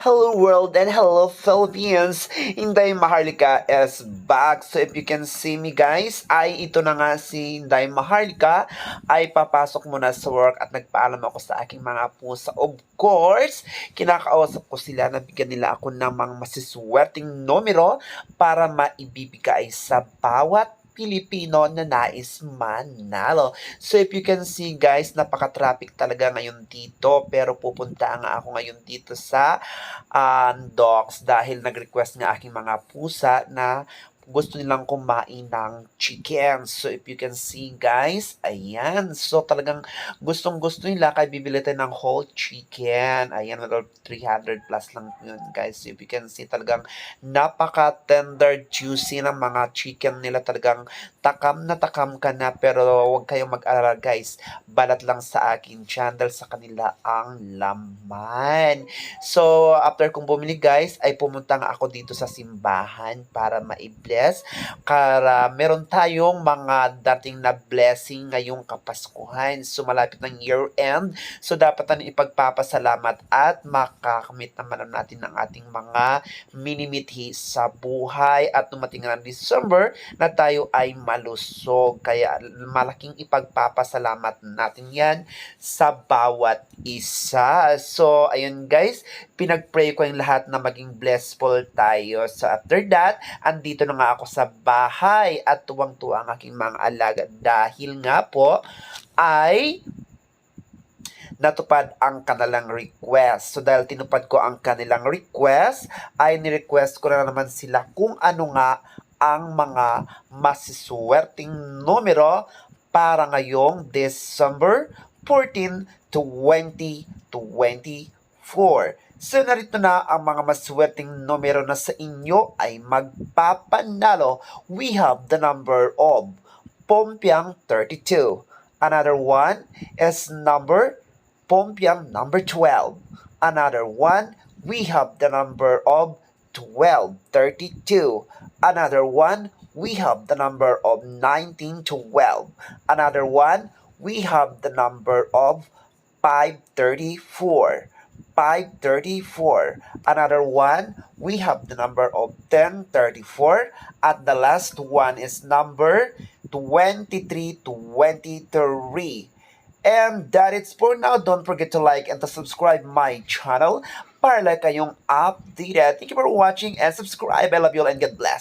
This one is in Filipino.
Hello world and hello Philippines! Inday Maharlika is back. So if you can see me guys, ay ito na nga si Inday Maharlika ay papasok muna sa work at nagpaalam ako sa aking mga pusa. Of course, kinakausap ko sila na bigyan nila ako ng mga masiswerteng numero para maibibigay sa bawat Pilipino na nais manalo. So if you can see guys, napaka-traffic talaga ngayon dito pero pupunta nga ako ngayon dito sa uh, dogs dahil nag-request nga aking mga pusa na gusto nilang kumain ng chicken. So, if you can see, guys, ayan. So, talagang gustong-gusto nila kaya bibili tayo ng whole chicken. Ayan, well, 300 plus lang yun, guys. So, if you can see, talagang napaka-tender, juicy ng mga chicken nila. Talagang takam na takam ka na. Pero, huwag kayong mag-alala, guys. Balat lang sa akin channel sa kanila ang laman. So, after kong bumili, guys, ay pumunta nga ako dito sa simbahan para ma-bless Kara meron tayong mga dating na blessing ngayong Kapaskuhan. So malapit ng year end. So dapat na ipagpapasalamat at makakamit naman natin ng ating mga minimithi sa buhay at dumating na December na tayo ay malusog. Kaya malaking ipagpapasalamat natin yan sa bawat isa. So ayun guys, pinagpray ko yung lahat na maging blessful tayo. So after that, andito na nga ako sa bahay at tuwang-tuwa ang aking mga alaga dahil nga po ay natupad ang kanilang request. So dahil tinupad ko ang kanilang request, ay ni-request ko na naman sila kung ano nga ang mga masiswerting numero para ngayong December 14 2024. So narito na ang mga maswerteng numero na sa inyo ay magpapanalo. We have the number of Pompiang 32. Another one is number Pompiang number 12. Another one, we have the number of 1232. Another one, we have the number of 1912. Another one, we have the number of 534. 534. Another one, we have the number of 1034. At the last one is number 2323. And that is for now. Don't forget to like and to subscribe my channel para like kayong updated. Thank you for watching and subscribe. I love you all and God bless.